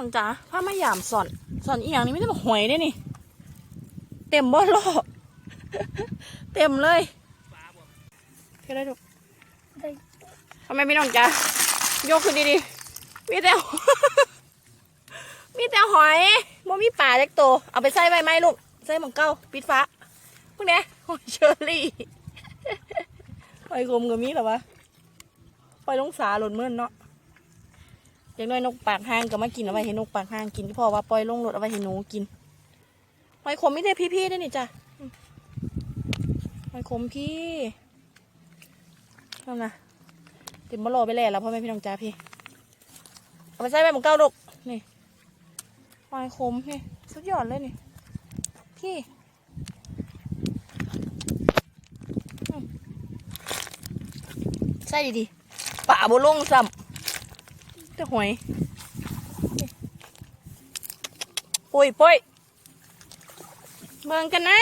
น้องจ๋าผ้ามาหยามสอนสอนอีหยังนี่ไม่ได้บอกหวยได้นี่ เต็มบ่โลกเต็มเลยก็ได้ดูได้ทำไมพี่น้องจ๋ายกขึ้นดีๆมีแต่มีแต่หอยบ่มีป่าเล็กโต เอาไปใส่ใบไม้ลูกใส่หมองเก้าปิดฟ้าพวกนี้หอยเชอรี่หอยกลมก็มีหรอวะหอยลงสาหล่นเมื่อนเนาะ อย่างน้อยนกปากห้างก็มากินเอาไว้ให้นกปากห้างกินที่พ่อว่าปล่อยลงรถเอาไว้ให้หนูกินหอยขมไม่ได้พี่ๆด้นี่จ้ะอืมหอยขมพี่นั่นะเต็มบะโลไปแล้วพ่อแม่พี่น้องจ้าพี่เอาไปใส่ใบหมองเก้าลูกนี่หอยขมนี่สุดยอดเลยนี่พี่ใส่ดีๆป่าบลงซ้ำ แต่หวยปุยปุยเบิ่งกันนะ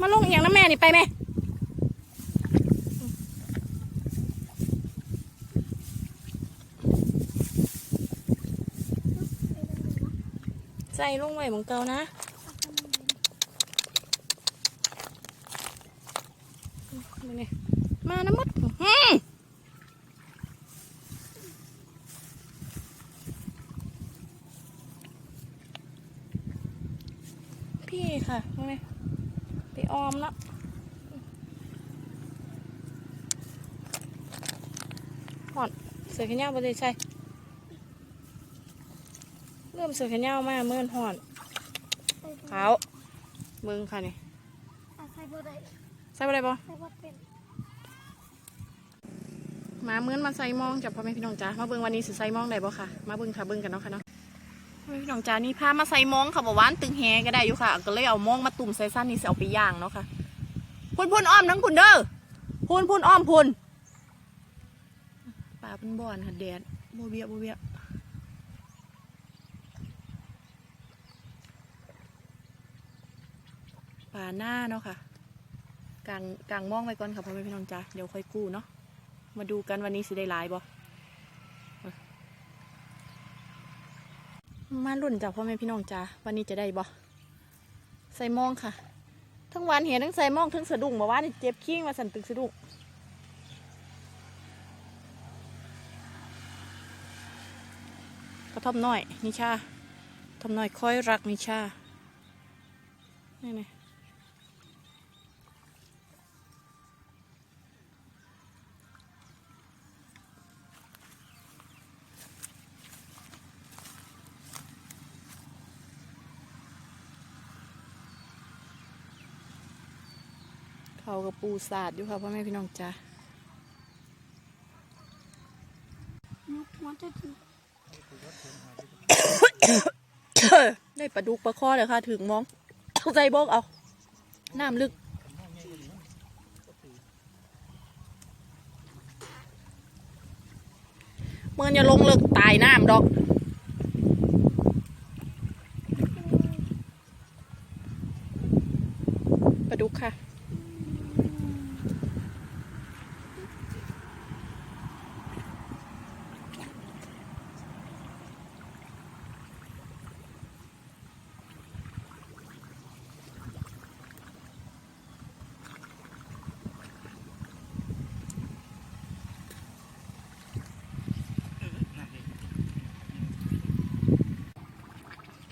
มาลงอย่างน้ำแม่นี่ไปไหมใจลงไว้เหมือนเก่านะ มาเนี่ยมาน้ำมดอื้อพี่ค่ะมาเนี่ยไป ออมแล้วหอดเสือแขนยาวไปเลยใช่เริ่มเสือแขนยาวมาเมื่อนหอนขาวเบิ่งค่ะนี่อาใส่บ่ได้ใส่ไปเลยปะใส่บ่เป็นมาเมื่อนมาใส่หมองจับพ่อแม่พี่น้องจ้ามาเบิ่งวันนี้สิใส่หมองได้บ่ค่ะ มาเบิ่งค่ะเบิ่งกันเนาะค่ะเนาะพ่อแม่พี่ น้องจานี่พามาใส่มองค่ะบอกว่านตึงแฮก็ได้อยู่ค่ะ ก็เลยเอามองมาตุ่มใส่สั้นนี่สิเอาไปย่างเนาะค่ะพุนพุนอ้อมทั้งพุนเด้อพุนพุนอ้อมพุนป่าเป็นบ่อนค่ะแดดโบเบียโบเบียป่าหน้าเนาะค่ะกลางกลางมองไว้ก่อนค่ะพ่อแม่พี่น้องจ้าเดี๋ยวค่อยกู้เนาะมาดูกันวันนี้สิได้หลายบ่ มาลุ่นจ้ะพ่อแม่พี่น้องจ้าวันนี้จะได้บ่ใส่มองค่ะ ทั้งวันเห็นทั้งใส่มองทั้งสะดุ้งมาว่านี่เจ็บขี้งมาสั่นตึกสะดุ้งกระทบน้อยนิชาทำน้อยค่อยรักนิชานี่ไเขากับปูสาดอยู่ค่ะพ่อแม่พี่น้องจ้านกมันจะถือได้ปลาดุกปลาข้อเลยค่ะ ถึงมองเข้าใจบอกเอา น้ำลึกเมื่ออย่าลงเลิกตายน้ำดอก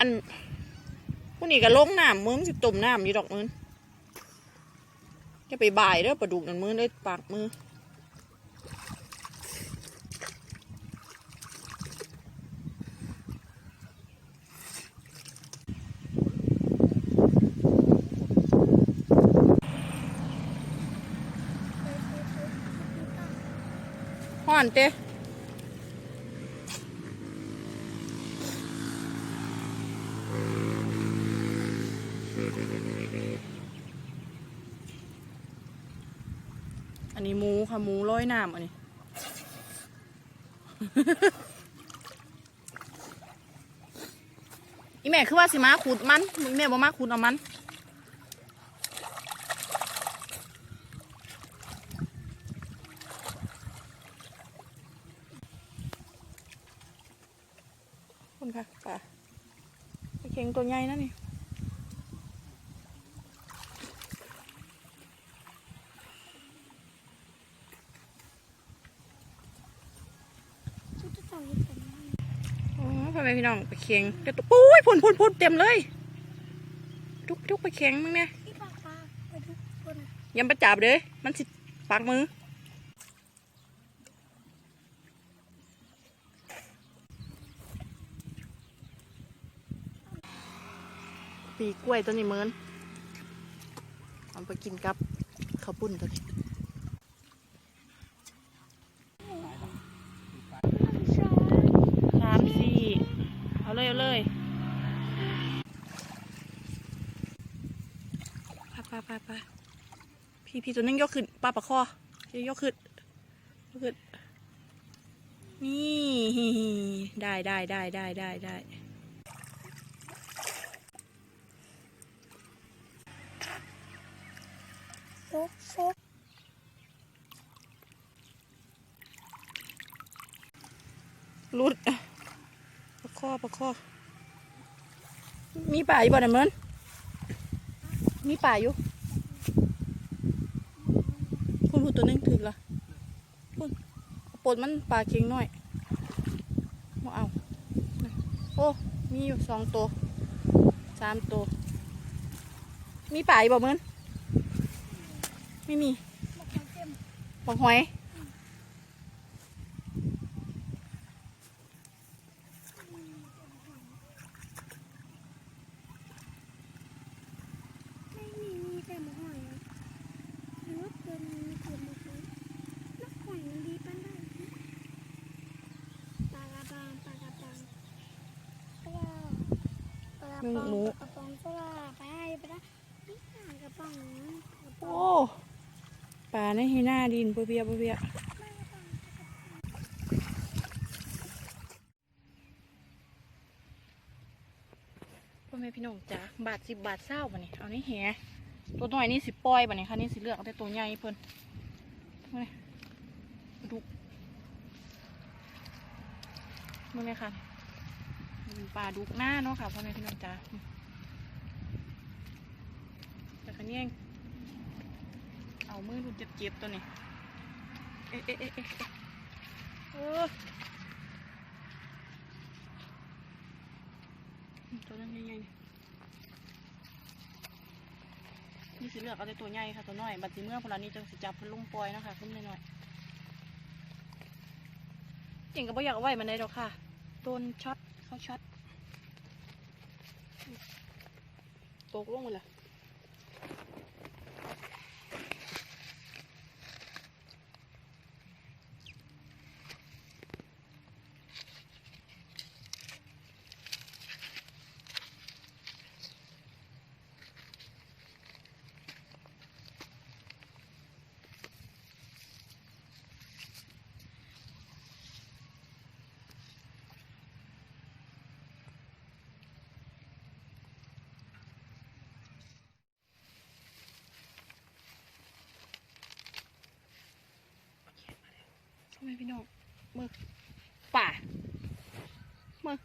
อันผู้นี้ก็ลงน้ำมือมสิตุ่มน้ำอยู่ดอกมือจะไปบ่ายเด้อปลาดุกนั่นมือได้ปากมือ อันนี้หมูค่ะหมูร้อยน้ำอันนี้ อีแม่คือว่าสิมาขุดมันมึงแม่บ่มาขุดเอามันคนค่ะป่าปลาเค็งตัวใหญ่นะนี่ ชุดจะต่อยกันไหม โอ้ พ่อแม่พี่น้องปลาเค็งเดี๋ยวตัวปุ้ยพุ่นพุ่นพุ่นเต็มเลยทุกทุกปลาเค็งมึงเนี่ยพี่ปลาปลาไปดูคนอะอยังประจับเลยมันสิปักมือปีกล้วยตัวนี้เหมือนเอาไปกินกับข้าวปุ้นตัวนี้ช้อน สามสี่เอาเลย เอาเลยไปไปไปไป พี่พี่ตัวนึงยกขึ้นปลาปะคอพี่ยกขึ้นยกขึ้น นี่ได้ได้ได้ได้ได้ได้โซกโซกรุดปลาคอปลาคอมีป่าอยู่บ่เนี่ยเมินมีป่าอยู่คุณพูดตัวนึงถึกละคุณ ปลดมันปลาเค็งน้อยมาเอา โอ้ มีอยู่สองตัวสามตัว มีป่าอีกบ่เมือนไม่มีบอเต็มบักหอย ไม่มีมีแต่หมูหอยหรือว่าเกินมีเกินหมดเลยแล้วหอยมันดีปานได้ปลากระปังปลากระปังปลา ปลากระป๋องปลากระป๋องปลาไปไปได้นี่ปลากระป๋องกระป๋โอ้องป่าในให้หน้าดินเปเบียเปเบียพ่อแม่พี่น้องจ้าบาทสิบบาทเศร้าบ่นี่เอานี่แหตัวน้อยนี่สิปล่อยบ่นี่ค่ะนี่สิเลือกเอาแต่ตัวใหญ่เพิ่นมาเลยดุกมาเลยค่ะ เป็นปลาดุกหน้าเนาะค่ะพ่อแม่พี่น้องจ้าแต่คันนี้เอามือดูเจ็บๆตัวนี้เอ๊ะเอ๊ะเอ๊ะเอ๊ะเออตัวนั้นใหญ่ๆนี่สิเลือกเอาแต่ตัวใหญ่ค่ะตัวน้อย บัดสิเมื่อพลานี้จะสิจับเพิ่นลงปลอยนะคะขึ้นหน่อยๆจริงก็บ่อยากเอาไว้มันได้ดอกค่ะ โดนช็อตเขาช็อต ตกลงหมดละ มือป่ามือ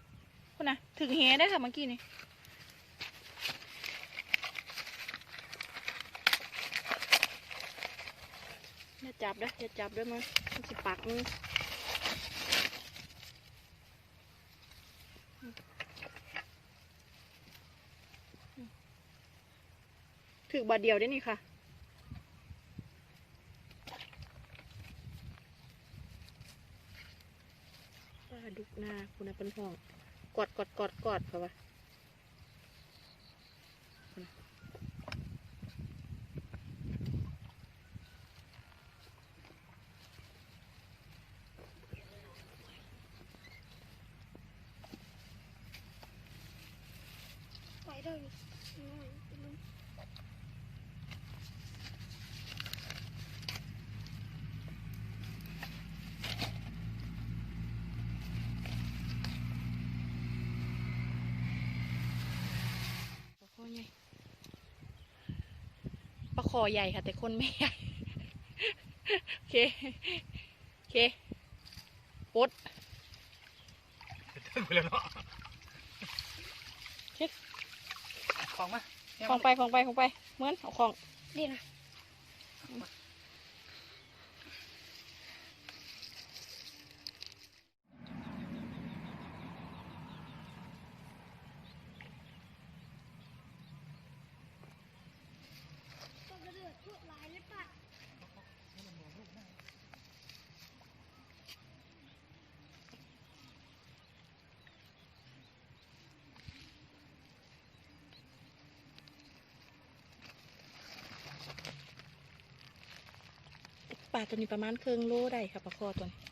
คุณนะถึงเฮได้ค่ะเมื่อกี้นี่อย่าจับด้ออย่าจับด้วยมันมันสิปักมือถึงบาทเดียวได้นี่ค่ะ ปลาดุกนาคุณน่ะ เป็นห้องกอดกอดกอดกอดเขาวะไปได้ คอใหญ่ค่ะ แต่คนไม่ใหญ่ โอเค โอเคปุ๊ดต้งไปแล้วเนาะเช็ของมาของไปของไปของไปเหมือนเอาของนี่นะ ลาตัวนี้ประมาณครึ่งโลได้ค่ะปลาคอตัวนี้